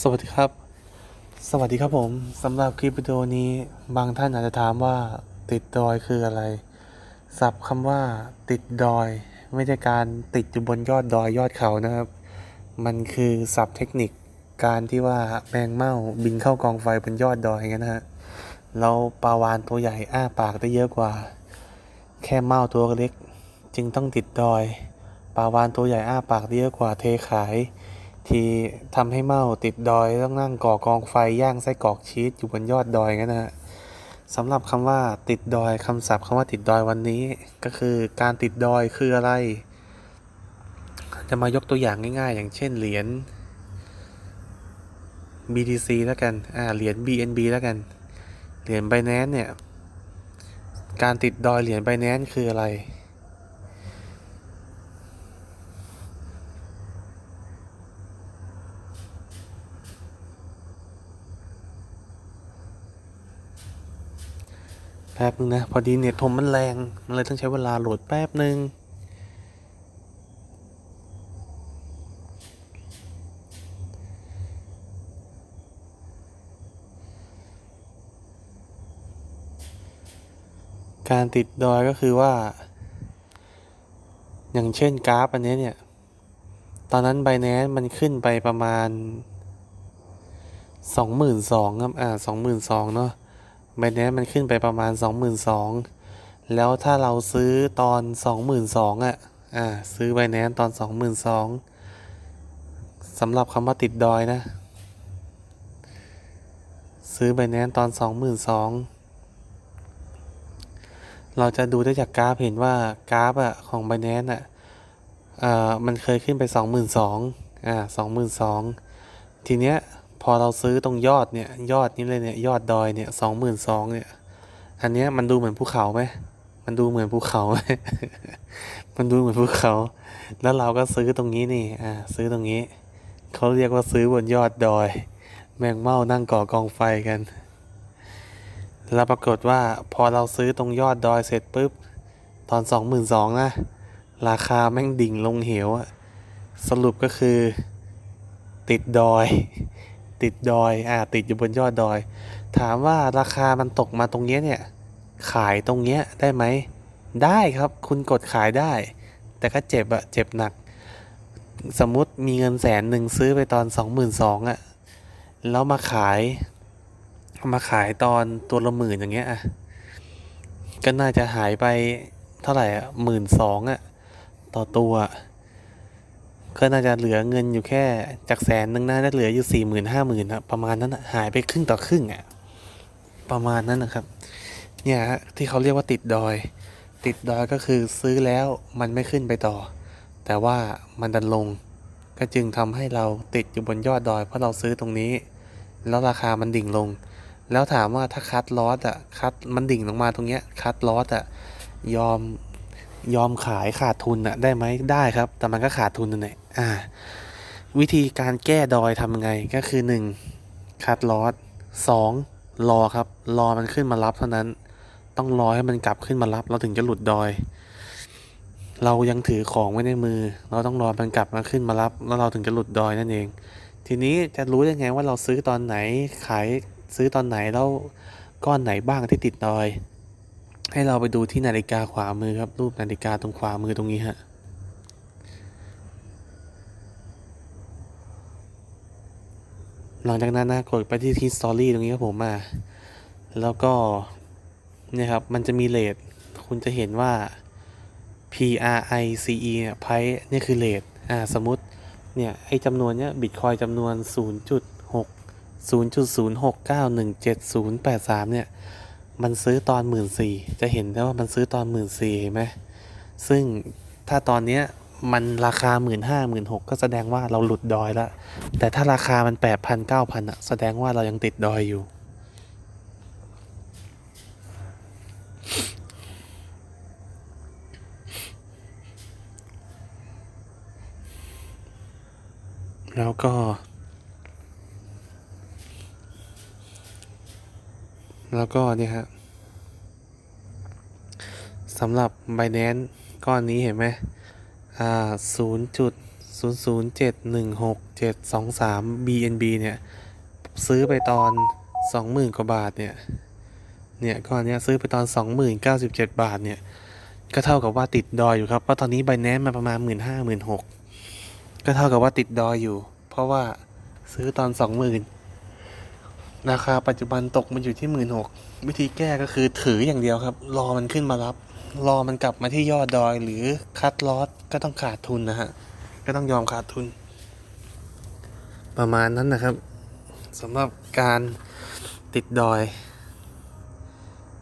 สวัสดีครับ สวัสดีครับผมสำหรับคลิปวิดีโอนี้บางท่านอาจจะถามว่าติดดอยคืออะไรศัพท์คำว่า ติดดอย ไม่ใช่การติดอยู่บนยอดดอยยอดเขานะครับ มันคือศัพท์เทคนิคการที่ว่าแมงเม่าบินเข้ากองไฟบนยอดดอยงั้นฮะเราปลาวานตัวใหญ่อ้าปากได้เยอะกว่า แค่เม่าตัวเล็ก จึงต้องติดดอยปลาวานตัวใหญ่อ้าปากได้เยอะกว่าเทขาย ที่ทำให้เมาติดดอยต้องนั่งก่อกองไฟย่างไส้กรอกชีสอยู่บนยอดดอยงั้นนะฮะสำหรับคำว่าติดดอยคำศัพท์คำว่าติดดอยวันนี้ ก็คือการติดดอยคืออะไร จะมายกตัวอย่างง่ายๆ อย่างเช่นเหรียญ BTC แล้วกัน อ่า เหรียญ BNB แล้วกัน เหรียญ Binance เนี่ย การติดดอยเหรียญ Binance คืออะไร แป๊บนึงนะ พอดีเน็ตผมมันแรง มันเลยต้องใช้เวลาโหลดแป๊บนึงการติดดอยก็คือว่า อย่างเช่นกราฟอันนี้เนี่ย ตอนนั้นไบแนนมันขึ้นไปประมาณสองหมื่นสองครับ อ่าสองหมื่นสองเนาะ ไบแนนมันขึ้นไปประมาณสองหมื่นสองแล้วถ้าเราซื้อตอนสองหมื่นสองอะ อ่า ซื้อไบแนนตอนสองหมื่นสองสำหรับคำว่าติดดอยนะ ซื้อไบแนนตอนสองหมื่นสองเราจะดูได้จากกราฟเห็นว่ากราฟอะของไบแนนอะ เอ่อ มันเคยขึ้นไปสองหมื่นสองอ่าสองหมื่นสองทีเนี้ย พอเราซื้อตรงยอดเนี่ยยอดนี้เลยเนี่ยยอดดอยเนี่ยสองหมื่นสองเนี่ย อันเนี้ยมันดูเหมือนภูเขาไหมมันดูเหมือนภูเขาไหมมันดูเหมือนภูเขา แล้วเราก็ซื้อตรงนี้นี่ อ่า ซื้อตรงนี้ เขาเรียกว่าซื้อบนยอดดอย แมงเม่านั่งก่อกองไฟกัน แล้วปรากฏว่าพอเราซื้อตรงยอดดอยเสร็จปุ๊บ ตอนสองหมื่นสองนะ ราคาแม่งดิ่งลงเหวอะ สรุปก็คือ ติดดอย ติดดอยอ่าติดอยู่บนยอดดอย ถามว่าราคามันตกมาตรงเนี้ยเนี่ย ขายตรงเนี้ยได้ไหม ได้ครับ คุณกดขายได้ แต่ก็เจ็บอะเจ็บหนัก สมมุติมีเงินแสนหนึ่งซื้อไปตอนสองหมื่นสองอะแล้วมาขายมาขายตอนตัวละหมื่นอย่างเงี้ยอะก็น่าจะหายไปเท่าไหร่อะหมื่นสองอะต่อตัว ก็น่าจะเหลือเงินอยู่แค่จากแสนหนึ่งน่าจะเหลืออยู่สี่หมื่นห้าหมื่นอะประมาณนั้นหายไปครึ่งต่อครึ่งอะประมาณนั้นนะครับเนี่ยฮะที่เขาเรียกว่าติดดอย ติดดอยก็คือซื้อแล้วมันไม่ขึ้นไปต่อ แต่ว่ามันดันลง ก็จึงทำให้เราติดอยู่บนยอดดอย เพราะเราซื้อตรงนี้ แล้วราคามันดิ่งลง แล้วถามว่าถ้าคัดลอสอะคัดมันดิ่งลงมาตรงเนี้ยคัดลอสอะยอมยอมขายขาดทุนอะได้ไหมได้ครับ แต่มันก็ขาดทุนนั่นแหละ อ่าวิธีการแก้ดอยทำไงก็คือหนึ่งคัดลอสสองรอครับ รอมันขึ้นมารับเท่านั้น ต้องรอให้มันกลับขึ้นมารับ เราถึงจะหลุดดอย เรายังถือของไว้ในมือ เราต้องรอมันกลับมาขึ้นมารับ แล้วเราถึงจะหลุดดอยนั่นเอง ทีนี้จะรู้ได้ไงว่าเราซื้อตอนไหนขายซื้อตอนไหนแล้วก้อนไหนบ้างที่ติดดอย ให้เราไปดูที่นาฬิกาขวามือครับรูปนาฬิกาตรงขวามือตรงนี้ฮะ หลังจากนั้นนะกดไปที่ที่สตอรี่ตรงนี้ครับผมมา แล้วก็เนี่ยครับ มันจะมีเลทคุณจะเห็นว่า P R I C E เนี่ยไพเนี่ยคือเลทอ่าสมมติเนี่ยไอจำนวนเนี้ยบิตคอยจำนวน 0.6 0.06917083 เนี่ย มันซื้อตอน 1 4ื่นจะเห็นได้ว่ามันซื้อตอน 1 4ื่นเห็นไหมซึ่งถ้าตอนเนี้ย มันราคา1 5 0 0 0 1 6 0 0ก็แสดงว่าเราหลุดดอยแล้วแต่ถ้าราคามัน8,000 9,000อะแสดงว่าเรายังติดดอยอยู่ แล้วก็ แล้วก็เนี่ยฮะสำหรับ Binance ก้อนนี้เห็นไหม อ่าศูนย์จุด00716723 BNB เนี่ย ซื้อไปตอน20,000กว่าบาทเนี่ย เนี่ยก้อนเนี้ยซื้อไปตอน20,97บาทเนี่ย ก็เท่ากับว่าติดดอยอยู่ครับ เพราะตอนนี้ Binance มาประมาณ15,000 16,000ก็เท่ากับว่าติดดอยอยู่ เพราะว่าซื้อตอน20,000ราคาปัจจุบันตกมันอยู่ที่16,000วิธีแก้ก็คือถืออย่างเดียวครับ รอมันขึ้นมารับ รอมันกลับมาที่ยอดดอยหรือคัดลอสก็ต้องขาดทุนนะฮะ ก็ต้องยอมขาดทุน ประมาณนั้นนะครับสำหรับการติดดอย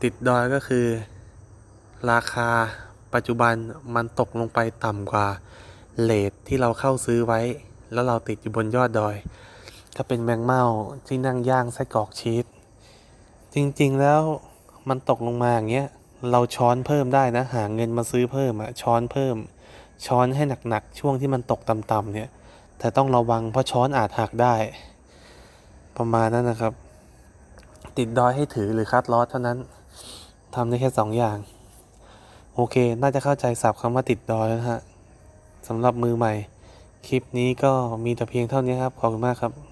ติดดอยก็คือ ราคาปัจจุบันมันตกลงไปต่ำกว่าเลทที่เราเข้าซื้อไว้ แล้วเราติดอยู่บนยอดดอยถ้าเป็นแมงเม่าที่นั่งย่างไส้กรอกชีสจริงๆแล้วมันตกลงมาอย่างเงี้ย เราช้อนเพิ่มได้นะ หาเงินมาซื้อเพิ่มอะช้อนเพิ่ม ช้อนให้หนักๆ ช่วงที่มันตกต่ำๆเนี่ย แต่ต้องระวังเพราะช้อนอาจหักได้ ประมาณนั้นนะครับ ติดดอยให้ถือหรือคัดลอสเท่านั้นทำได้แค่สองอย่าง โอเค น่าจะเข้าใจศัพท์คำว่าติดดอยแล้วนะฮะสำหรับมือใหม่ คลิปนี้ก็มีแต่เพียงเท่านี้ครับ ขอบคุณมากครับ